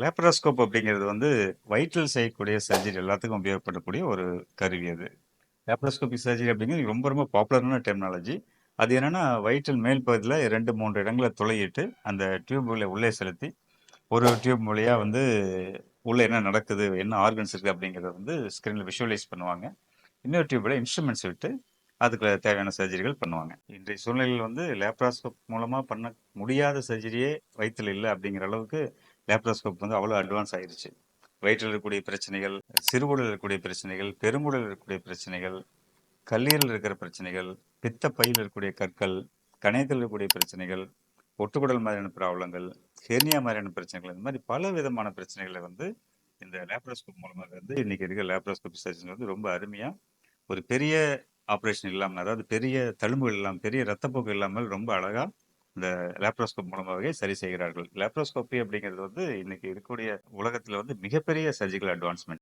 Laparoscope அப்படிங்கிறது வந்து வயிற்றில் செய்யக்கூடிய சர்ஜரி எல்லாத்துக்கும் உபயோகப்படக்கூடிய ஒரு கருவி அது. லேப்ரோஸ்கோபிக் சர்ஜரி அப்படிங்கிறது ரொம்ப ரொம்ப பாப்புலரான டெக்னாலஜி அது என்னென்னா வயிற்றில் மேல் பகுதியில் ரெண்டு மூன்று இடங்களை துளையிட்டு அந்த டியூப்களை உள்ளே செலுத்தி ஒரு டியூப் மூலியாக வந்து உள்ளே என்ன நடக்குது என்ன ஆர்கன்ஸ் இருக்குது அப்படிங்கிறத வந்து ஸ்க்ரீனில் விஷுவலைஸ் பண்ணுவாங்க. இன்னொரு டியூப்பில் இன்ஸ்ட்ருமெண்ட்ஸ் விட்டு அதுக்கு தேவையான சர்ஜரிகள் பண்ணுவாங்க. இன்றைய சூழ்நிலையில் வந்து லேப்ராஸ்கோப் மூலமாக பண்ண முடியாத சர்ஜரியே வயிற்றில் இல்லை அப்படிங்கிற அளவுக்கு லேப்ரோஸ்கோப் வந்து அவ்வளோ அட்வான்ஸ் ஆயிடுச்சு வயிற்றில் இருக்கக்கூடிய பிரச்சனைகள் சிறுகுடல் இருக்கக்கூடிய பிரச்சனைகள் பெருங்குடல் இருக்கக்கூடிய பிரச்சனைகள் கல்லீரல் இருக்கிற பிரச்சனைகள் பித்த பையில் இருக்கக்கூடிய கற்கள் கணையத்தில் இருக்கக்கூடிய பிரச்சனைகள் ஒட்டுக்குடல் மாதிரியான ப்ராப்ளங்கள் ஹெர்னியா மாதிரியான பிரச்சனைகள் இந்த மாதிரி பல விதமான பிரச்சனைகளை வந்து இந்த லேப்ரோஸ்கோப் மூலமாக வந்து இன்றைக்கி இருக்கிற லேப்ரோஸ்கோப் சர்ஜன் வந்து ரொம்ப அருமையாக ஒரு பெரிய ஆப்ரேஷன் இல்லாமல் அதாவது பெரிய தழும்புகள் இல்லாமல் பெரிய ரத்தப்போக்கு இல்லாமல் ரொம்ப அழகாக இந்த லேப்ரோஸ்கோப் மூலமாகவே சரி செய்கிறார்கள். லேப்ரோஸ்கோப்பி அப்படிங்கிறது வந்து இன்னைக்கு இருக்கக்கூடிய உலகத்தில் வந்து மிகப்பெரிய சர்ஜிக்கல் அட்வான்ஸ்மெண்ட்.